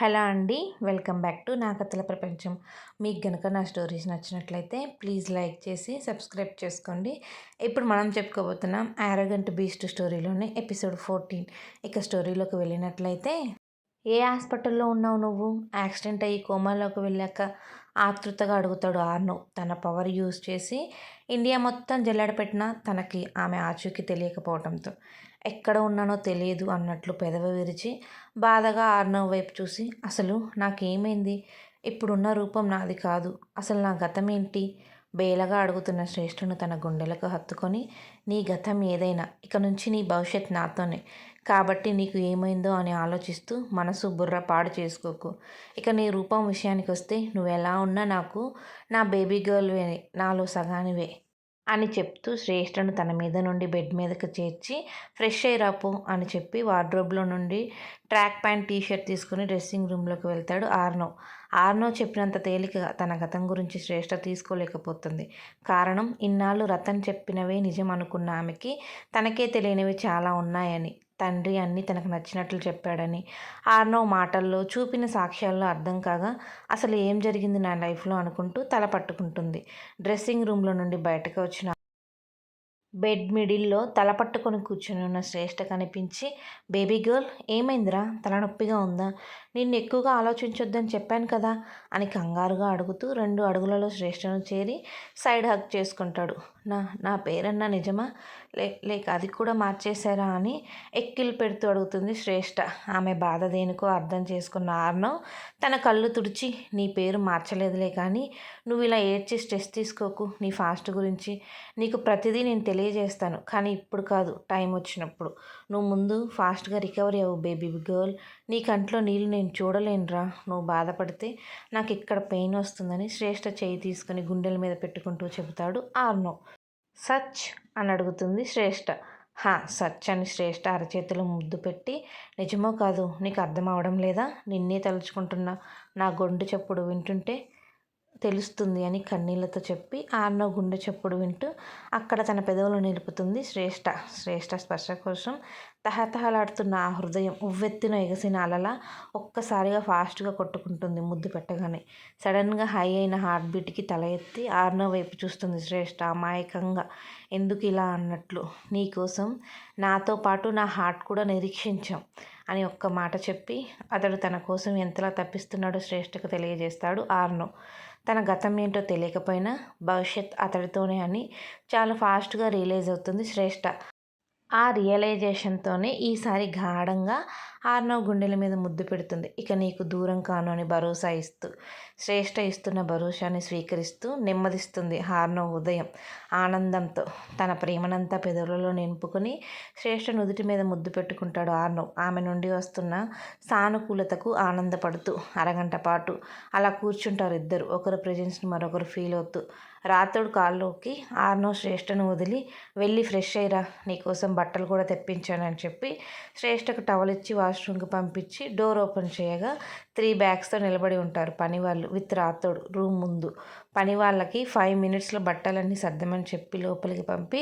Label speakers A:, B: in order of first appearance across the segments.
A: Hello అండి welcome back to నా కథల ప్రపంచం. మీకు గనుక నా స్టోరీస్ నచ్చినట్లయితే ప్లీజ్ లైక్ చేసి సబ్స్క్రైబ్ చేసుకోండి. ఇప్పుడు మనం చెప్పుకోబోతున్నాం ఆరోగంట్ బీస్ట్ స్టోరీలోనే ఎపిసోడ్ ఫోర్టీన్. ఇక స్టోరీలోకి వెళ్ళినట్లయితే ఏ హాస్పిటల్లో ఉన్నావు నువ్వు? యాక్సిడెంట్ అయ్యి కోమాలోకి వెళ్ళాక ఆతృతగా అడుగుతాడు ఆర్ను. తన పవర్ యూజ్ చేసి ఇండియా మొత్తం జల్లెడపెట్టినా తనకి ఆమె ఆచూకీ తెలియకపోవడంతో. ఎక్కడ ఉన్నానో తెలియదు అన్నట్లు పెదవి విరిచి బాధగా ఆర్నవ్ వైపు చూసి అసలు నాకేమైంది? ఇప్పుడున్న రూపం నాది కాదు. అసలు నా గతం ఏంటి బేలగా అడుగుతున్న శ్రేష్ఠును తన గుండెలకు హత్తుకొని నీ గతం ఏదైనా ఇక నుంచి నీ భవిష్యత్ నాతోనే. కాబట్టి నీకు ఏమైందో అని ఆలోచిస్తూ మనసు బుర్ర పాడు చేసుకోకు. ఇక నీ రూపం విషయానికి వస్తే నువ్వు ఎలా ఉన్నా నాకు నా బేబీ గర్ల్వే నాలో సగానివే. అని చెప్తూ శ్రేష్ఠను తన మీద నుండి బెడ్ మీదకి చేర్చి ఫ్రెష్ అయ్యి అని చెప్పి వార్డ్రోబ్లో నుండి ట్రాక్ ప్యాంట్ టీషర్ట్ తీసుకుని డ్రెస్సింగ్ రూమ్లోకి వెళ్తాడు ఆర్నో. ఆర్నో చెప్పినంత తేలికగా తన గతం గురించి శ్రేష్ఠ తీసుకోలేకపోతుంది. కారణం ఇన్నాళ్ళు రతన్ చెప్పినవే నిజం అనుకున్న ఆమెకి తనకే తెలియనివి చాలా ఉన్నాయని. తండ్రి అన్నీ తనకు నచ్చినట్లు చెప్పాడని. ఆర్నవ్ మాటల్లో చూపిన సాక్ష్యాల్లో అర్థం కాగా అసలు ఏం జరిగింది నా లైఫ్లో? అనుకుంటూ తల పట్టుకుంటుంది. డ్రెస్సింగ్ రూమ్లో నుండి బయటకు వచ్చిన బెడ్ మిడిల్లో తల పట్టుకొని కూర్చొని ఉన్న శ్రేష్ఠ కనిపించి బేబీ గర్ల్ ఏమైందిరా? తలనొప్పిగా ఉందా? నిన్ను ఎక్కువగా ఆలోచించొద్దని చెప్పాను కదా? అని కంగారుగా అడుగుతూ రెండు అడుగులలో శ్రేష్టను చేరి సైడ్ హక్ చేసుకుంటాడు. నా నా పేరన్నా నిజమా? లే లేక అది కూడా మార్చేశారా అని ఎక్కిలు పెడుతూ అడుగుతుంది శ్రేష్ఠ ఆమె బాధ దేనికో అర్థం చేసుకున్న ఆర్నవ్ తన కళ్ళు తుడిచి నీ పేరు మార్చలేదులే కానీ నువ్వు ఇలా ఏడ్చి స్ట్రెస్ తీసుకోకు నీ ఫాస్ట్ గురించి. నీకు ప్రతిదీ నేను తెలియజేస్తాను కానీ ఇప్పుడు కాదు టైం వచ్చినప్పుడు. నువ్వు ముందు ఫాస్ట్గా రికవరీ అవ్వు బేబీ గర్ల్. నీ కంట్లో నీళ్ళు నేను చూడలేనురా. నువ్వు బాధపడితే నాకు ఇక్కడ పెయిన్ వస్తుందని శ్రేష్ఠ చేయి తీసుకుని గుండెల మీద పెట్టుకుంటూ చెబుతాడు ఆర్నో సచ్ అని అడుగుతుంది శ్రేష్ఠ హా సచ్ అని శ్రేష్ఠ అరచేతులు ముద్దు పెట్టి నిజమో కాదు నీకు అర్థం అవడం లేదా? నిన్నే తలుచుకుంటున్నా. నా గొండు చెప్పుడు వింటుంటే తెలుస్తుంది అని కన్నీళ్ళతో చెప్పి ఆర్నో గుండె చెప్పుడు వింటూ అక్కడ తన పెదవులు నిలుపుతుంది శ్రేష్ఠ శ్రేష్ఠ స్పర్శ కోసం తహతహలాడుతున్న ఆ హృదయం ఉవ్వెత్తిన ఎగసిన అలలా ఒక్కసారిగా ఫాస్ట్గా కొట్టుకుంటుంది ముద్దు పెట్టగానే. సడన్గా హై అయిన హార్ట్ బీట్కి తల ఎత్తి ఆర్నో వైపు చూస్తుంది శ్రేష్ఠ అమాయకంగా. ఎందుకు ఇలా? అన్నట్లు. నీకోసం నాతో పాటు నా హార్ట్ కూడా నిరీక్షించాం. అని ఒక్క మాట చెప్పి అతడు తన కోసం ఎంతలా తప్పిస్తున్నాడో శ్రేష్ఠకు తెలియజేస్తాడు ఆర్నో. తన గతం ఏంటో తెలియకపోయినా భవిష్యత్ అతడితోనే అని చాలా ఫాస్ట్గా రియలైజ్ అవుతుంది శ్రేష్ఠ ఆ రియలైజేషన్తోనే ఈసారి గాఢంగా ఆర్నవ్ గుండెల మీద ముద్దు పెడుతుంది. ఇక నీకు దూరం కాను అని భరోసా ఇస్తూ శ్రేష్ఠ ఇస్తున్న భరోసాని స్వీకరిస్తూ నెమ్మదిస్తుంది హార్నవ్ ఉదయం ఆనందంతో. తన ప్రేమనంతా పెదవులలో నింపుకొని శ్రేష్ఠ నుదుటి మీద ముద్దు పెట్టుకుంటాడు ఆర్నవ్ ఆమె నుండి వస్తున్న సానుకూలతకు ఆనందపడుతూ అరగంట పాటు అలా కూర్చుంటారు ఇద్దరు. ఒకరు ప్రజెన్స్ని మరొకరు ఫీల్ అవుతూ రాత్రుడు కాల్లోకి ఆర్నో శ్రేష్ఠను వదిలి వెళ్ళి ఫ్రెష్ అయ్యిరా నీకోసం బట్టలు కూడా తెప్పించానని చెప్పి శ్రేష్ఠకు టవల్ ఇచ్చి వాష్రూమ్కి పంపించి డోర్ ఓపెన్ చేయగా త్రీ బ్యాగ్స్తో నిలబడి ఉంటారు పని వాళ్ళు విత్ రాతోడు రూమ్ ముందు. పని వాళ్ళకి ఫైవ్ మినిట్స్లో బట్టలన్నీ సర్దమని చెప్పి లోపలికి పంపి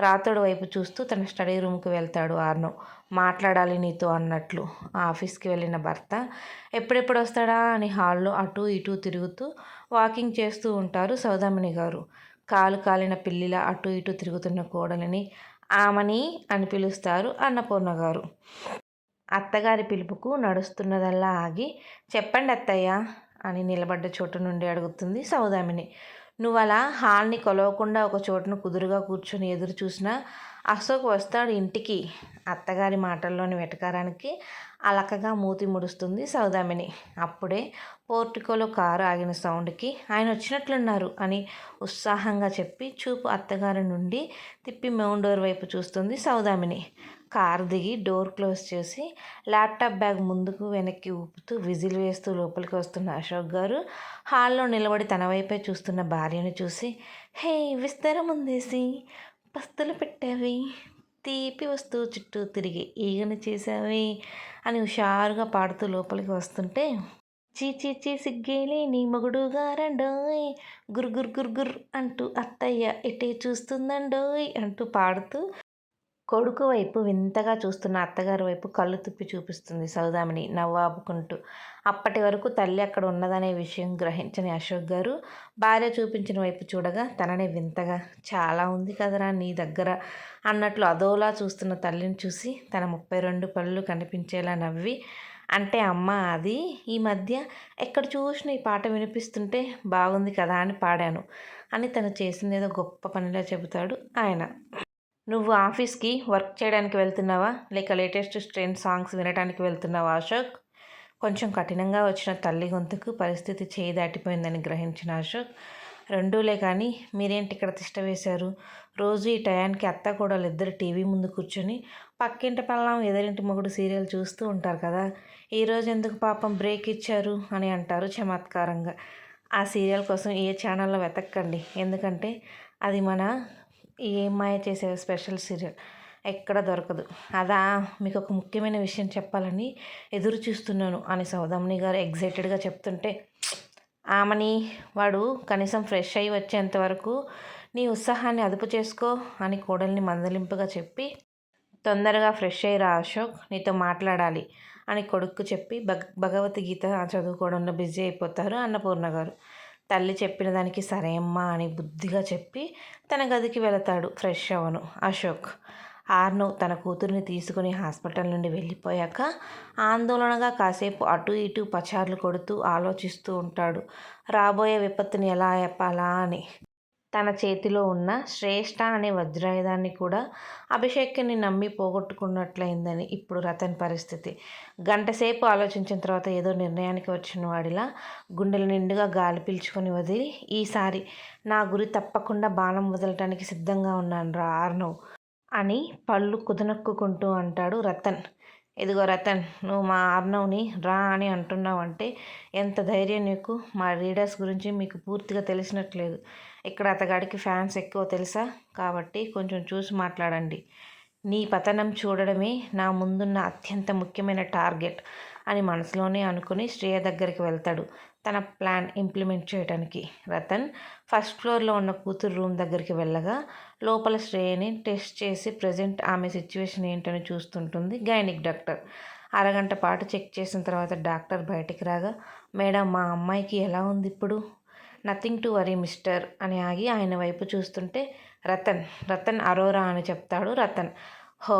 A: రాతోడు వైపు చూస్తూ తన స్టడీ రూమ్కి వెళ్తాడు ఆర్నో. మాట్లాడాలి నీతో అన్నట్లు ఆఫీస్కి వెళ్ళిన భర్త ఎప్పుడెప్పుడు వస్తాడా? అని హాల్లో అటు ఇటు తిరుగుతూ వాకింగ్ చేస్తూ ఉంటారు సౌదామిని గారు. కాలు కాలిన పిల్లిలా అటు ఇటు తిరుగుతున్న కోడలిని ఆమని అని పిలుస్తారు అన్నపూర్ణ గారు. అత్తగారి పిలుపుకు నడుస్తున్నదల్లా ఆగి చెప్పండి అత్తయ్య అని నిలబడ్డ చోటు నుండి అడుగుతుంది సౌదామిని. నువ్వు అలా హాల్ని కొలవకుండా ఒక చోటును కుదురుగా కూర్చొని ఎదురు చూసినా అశోక్ వస్తాడు ఇంటికి. అత్తగారి మాటల్లోని వెటకారానికి అలకగా మూతి ముడుస్తుంది సౌదామిని. అప్పుడే పోర్టికోలో కారు ఆగిన సౌండ్కి ఆయన వచ్చినట్లున్నారు అని ఉత్సాహంగా చెప్పి చూపు అత్తగారి నుండి తిప్పి మెయిన్ డోర్ వైపు చూస్తుంది సౌదామిని. కారు దిగి డోర్ క్లోజ్ చేసి ల్యాప్టాప్ బ్యాగ్ ముందుకు వెనక్కి ఊపుతూ విజిల్ వేస్తూ లోపలికి వస్తున్న అశోక్ గారు హాల్లో నిలబడి తన వైపే చూస్తున్న భార్యను చూసి హే విస్తరం ఉందేసి పస్తులు పెట్టావి. తీపి వస్తువు చుట్టూ తిరిగి ఈగను చేసావి అని హుషారుగా పాడుతూ లోపలికి వస్తుంటే చీ చీ చీ సిగ్గేలే నీ మొగుడు రండోయ్. గుర్ గుర్ గుర్ గుర్ అంటూ అత్తయ్య ఎటే చూస్తుందండోయ్ అంటూ పాడుతూ కొడుకు వైపు వింతగా చూస్తున్న అత్తగారి వైపు కళ్ళు తిప్పి చూపిస్తుంది సౌదామిని నవ్వాపుకుంటూ. అప్పటి వరకు తల్లి అక్కడ ఉన్నదనే విషయం గ్రహించని అశోక్ గారు భార్య చూపించిన వైపు చూడగా తనని వింతగా చాలా ఉంది కదరా నీ దగ్గర అన్నట్లు అదోలా చూస్తున్న తల్లిని చూసి తన ముప్పై రెండు పళ్ళు కనిపించేలా నవ్వి అంటే అమ్మ అది ఈ మధ్య ఎక్కడ చూసిన ఈ పాట వినిపిస్తుంటే బాగుంది కదా అని పాడాను అని తను చేసింది ఏదో గొప్ప పనిలా చెబుతాడు ఆయన. నువ్వు ఆఫీస్కి వర్క్ చేయడానికి వెళ్తున్నావా? లేక లేటెస్ట్ ట్రెండ్ సాంగ్స్ వినడానికి వెళ్తున్నావా అశోక్? కొంచెం కఠినంగా వచ్చిన తల్లి గొంతుకు పరిస్థితి చేయి దాటిపోయిందని గ్రహించిన అశోక్ రెండూలే కానీ మీరేంటి ఇక్కడ తిష్ట వేశారు? రోజు ఈ టయానికి అత్త కూడా ఇద్దరు టీవీ ముందు కూర్చొని పక్కింటి పల్లం ఎదురింటి మొగుడు సీరియల్ చూస్తూ ఉంటారు కదా ఈరోజు ఎందుకు పాపం బ్రేక్ ఇచ్చారు అని అంటారు చమత్కారంగా. ఆ సీరియల్ కోసం ఏ ఛానల్లో వెతక్కండి? ఎందుకంటే అది మన ఈఎంఐ చేసే స్పెషల్ సీరియల్ ఎక్కడ దొరకదు. అదా మీకు ఒక ముఖ్యమైన విషయం చెప్పాలని ఎదురు చూస్తున్నాను అని సౌదమ్ని గారు ఎగ్జైటెడ్గా చెప్తుంటే ఆమెని వాడు కనీసం ఫ్రెష్ అయ్యి వచ్చేంత వరకు నీ ఉత్సాహాన్ని అదుపు చేసుకో అని కోడల్ని మందలింపుగా చెప్పి తొందరగా ఫ్రెష్ అయ్యి అశోక్ నీతో మాట్లాడాలి అని కొడుకు చెప్పి భగ భగవద్గీత చదువుకోవడంలో బిజీ అయిపోతారు అన్నపూర్ణ గారు. తల్లి చెప్పిన దానికి సరే అమ్మా అని బుద్ధిగా చెప్పి తన గదికి వెళతాడు ఫ్రెష్ అవను అశోక్. ఆర్ను తన కూతుర్ని తీసుకుని హాస్పిటల్ నుండి వెళ్ళిపోయాక ఆందోళనగా కాసేపు అటు ఇటు పచార్లు కొడుతూ ఆలోచిస్తూ ఉంటాడు. రాబోయే విపత్తుని ఎలా చెప్పాలా అని తన చేతిలో ఉన్న శ్రేష్ఠ అనే వజ్రాయుధాన్ని కూడా అభిషేక్ని నమ్మి పోగొట్టుకున్నట్లయిందని ఇప్పుడు రతన్ పరిస్థితి. గంటసేపు ఆలోచించిన తర్వాత ఏదో నిర్ణయానికి వచ్చిన వాడిలా గుండెల నిండుగా గాలి పీల్చుకొని వదిలి ఈసారి నా గురి తప్పకుండా బాణం వదలటానికి సిద్ధంగా ఉన్నాను రా ఆర్నవ్ అని పళ్ళు కుదనొక్కుంటూ అంటాడు రతన్. ఇదిగో రతన్ నువ్వు మా ఆర్నవ్ని రా అని అంటున్నావు అంటే ఎంత ధైర్యం నీకు? మా రీడర్స్ గురించి మీకు పూర్తిగా తెలిసినట్లేదు. ఇక్కడ అతగాడికి ఫ్యాన్స్ ఎక్కువ తెలుసా? కాబట్టి కొంచెం చూసి మాట్లాడండి. నీ పతనం చూడడమే నా ముందున్న అత్యంత ముఖ్యమైన టార్గెట్. అని మనసులోనే అనుకుని శ్రేయ దగ్గరికి వెళ్తాడు తన ప్లాన్ ఇంప్లిమెంట్ చేయడానికి రతన్ ఫస్ట్ ఫ్లోర్లో ఉన్న కూతురు రూమ్ దగ్గరికి వెళ్ళగా లోపల శ్రేయని టెస్ట్ చేసి ప్రజెంట్ ఆమె సిచ్యువేషన్ ఏంటని చూస్తుంటుంది గైనిక్ డాక్టర్. అరగంట పాటు చెక్ చేసిన తర్వాత డాక్టర్ బయటికి రాగా మేడం మా అమ్మాయికి ఎలా ఉంది ఇప్పుడు? నథింగ్ టు వరీ మిస్టర్ అని ఆగి ఆయన వైపు చూస్తుంటే రతన్ రతన్ అరోరా అని చెప్తాడు Ratan. Oh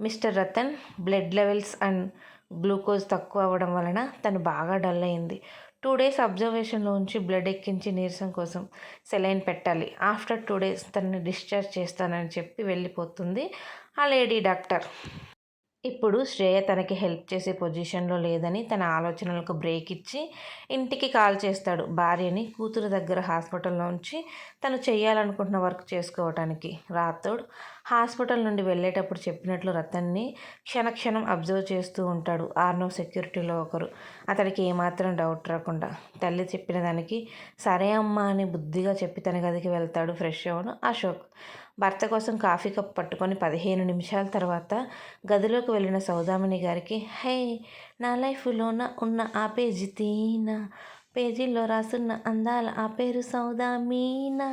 A: mister Ratan blood levels and glucose తక్కువ అవ్వడం వలన తను బాగా డల్ అయింది. టూ డేస్ అబ్జర్వేషన్లో ఉంచి బ్లడ్ ఎక్కించి నీరసం కోసం సెలైన్ పెట్టాలి. ఆఫ్టర్ టూ డేస్ తనని డిశ్చార్జ్ చేస్తానని చెప్పి వెళ్ళిపోతుంది ఆ లేడీ డాక్టర్. ఇప్పుడు శ్రేయ తనకి హెల్ప్ చేసే పొజిషన్లో లేదని తన ఆలోచనలకు బ్రేక్ ఇచ్చి ఇంటికి కాల్ చేస్తాడు భార్యని కూతురు దగ్గర హాస్పిటల్లో ఉంచి తను చేయాలనుకుంటున్న వర్క్ చేసుకోవటానికి. రాతోడు హాస్పిటల్ నుండి వెళ్ళేటప్పుడు చెప్పినట్లు రతన్ని క్షణక్షణం అబ్జర్వ్ చేస్తూ ఉంటాడు ఆర్నో సెక్యూరిటీలో ఒకరు. అతనికి ఏమాత్రం డౌట్ రాకుండా తల్లి చెప్పిన దానికి సరే అమ్మా అని బుద్ధిగా చెప్పి తన గదికి వెళ్తాడు ఫ్రెష్ అవ్వను అశోక్. భర్త కోసం కాఫీ కప్ పట్టుకొని పదిహేను నిమిషాల తర్వాత గదిలోకి వెళ్ళిన సౌదామిని గారికి హే నా లైఫ్లోన ఉన్న ఆ పేజీ తీనా? పేజీలో రాసున్న అందాల ఆ పేరు సౌదామీనా?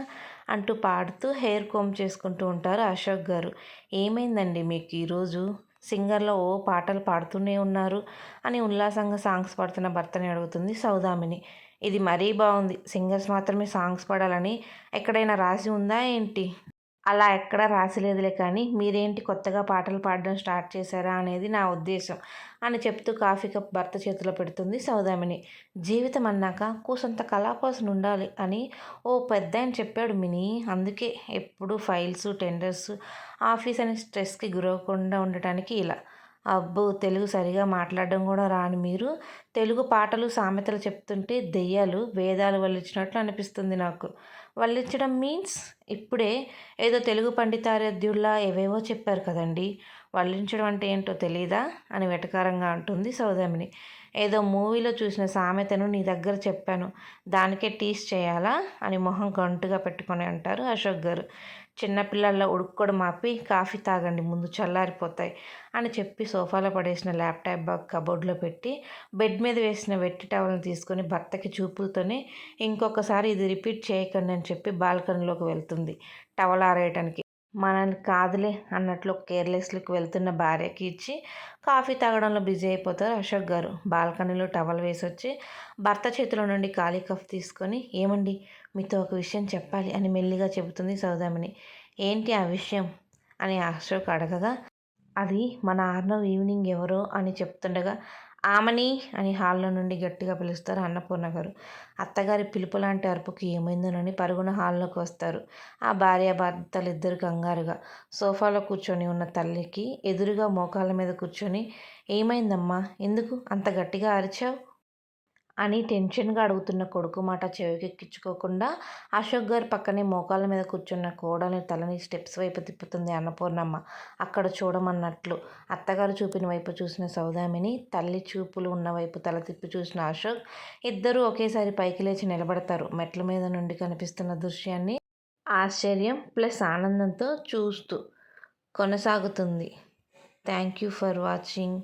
A: అంటూ పాడుతూ హెయిర్ కోమ్ చేసుకుంటూ ఉంటారు అశోక్ గారు. ఏమైందండి మీకు ఈరోజు? సింగర్లో ఓ పాటలు పాడుతూనే ఉన్నారు అని ఉల్లాసంగా సాంగ్స్ పాడుతున్న భర్తని అడుగుతుంది సౌదామిని. ఇది మరీ బాగుంది. సింగర్స్ మాత్రమే సాంగ్స్ పాడాలని ఎక్కడైనా రాసి ఉందా ఏంటి? అలా ఎక్కడా రాసిలేదులే కానీ మీరేంటి కొత్తగా పాటలు పాడడం స్టార్ట్ చేశారా అనేది నా ఉద్దేశం అని చెప్తూ కాఫీ కప్ భర్త చేతిలో పెడుతుంది సౌదామిని. జీవితం అన్నాక కూసంత కళాకోసం ఉండాలి అని ఓ పెద్ద ఆయన చెప్పాడు మిని. అందుకే ఎప్పుడు ఫైల్స్ టెండర్స్ ఆఫీస్ అనే స్ట్రెస్కి గురవకుండా ఉండటానికి ఇలా. అబ్బో తెలుగు సరిగా మాట్లాడడం కూడా రాని మీరు. తెలుగు పాటలు సామెతలు చెప్తుంటే దెయ్యాలు వేదాలు వల్లించినట్లు అనిపిస్తుంది నాకు. వల్లించడం మీన్స్ ఇప్పుడే ఏదో తెలుగు పండితారధ్యుల్లా ఏవేవో చెప్పారు కదండి. వల్లించడం అంటే ఏంటో తెలీదా? అని వెటకారంగా అంటుంది సౌదామిని. ఏదో మూవీలో చూసిన సామెతను నీ దగ్గర చెప్పాను. దానికే టీస్ చేయాలా? అని మొహం గంటుగా పెట్టుకొని అంటారు అశోక్ గారు. చిన్నపిల్లల్లో ఉడుక్కోడు మాపి కాఫీ తాగండి ముందు చల్లారిపోతాయి అని చెప్పి సోఫాలో పడేసిన ల్యాప్టాప్ బాగ్ కబోర్డ్లో పెట్టి బెడ్ మీద వేసిన వెట్టి టవల్ని తీసుకొని భర్తకి చూపులతోనే ఇంకొకసారి ఇది రిపీట్ చేయకండి అని చెప్పి బాల్కనీలోకి వెళ్తుంది టవల్ ఆరేయటానికి. మనల్ని కాదులే అన్నట్లు కేర్లెస్లకు వెళ్తున్న భార్యకి ఇచ్చి కాఫీ తాగడంలో బిజీ అయిపోతారు అశోక్ గారు. బాల్కనీలో టవల్ వేసి వచ్చి భర్త చేతిలో నుండి ఖాళీ కఫ్ తీసుకొని ఏమండి మీతో ఒక విషయం చెప్పాలి అని మెల్లిగా చెబుతుంది సౌదామిని. ఏంటి ఆ విషయం? అని అశోక్ అడగగా అది మన ఆర్నవ్ ఈవినింగ్ ఎవరో అని చెప్తుండగా ఆమెని అని హాల్లో నుండి గట్టిగా పిలుస్తారు అన్నపూర్ణ గారు. అత్తగారి పిలుపు లాంటి అరుపుకి ఏమైందోనని పరుగున హాల్లోకి వస్తారు. ఆ భార్య ఇద్దరు కంగారుగా సోఫాలో కూర్చొని ఉన్న తల్లికి ఎదురుగా మోకాళ్ళ మీద కూర్చొని ఏమైందమ్మా? ఎందుకు? అంత గట్టిగా అరిచావు? అని టెన్షన్గా అడుగుతున్న కొడుకు మాట చెవికెక్కించుకోకుండా అశోక్ గారు పక్కనే మోకాళ్ళ మీద కూర్చున్న కోడని తలని స్టెప్స్ వైపు తిప్పుతుంది అన్నపూర్ణమ్మ. అక్కడ చూడమన్నట్లు అత్తగారు చూపిన వైపు చూసిన సౌదామిని తల్లి చూపులు ఉన్న వైపు తల తిప్పి చూసిన అశోక్ ఇద్దరూ ఒకేసారి పైకి లేచి నిలబడతారు. మెట్ల మీద నుండి కనిపిస్తున్న దృశ్యాన్ని ఆశ్చర్యం ప్లస్ ఆనందంతో చూస్తూ కొనసాగుతుంది. Thank you for watching.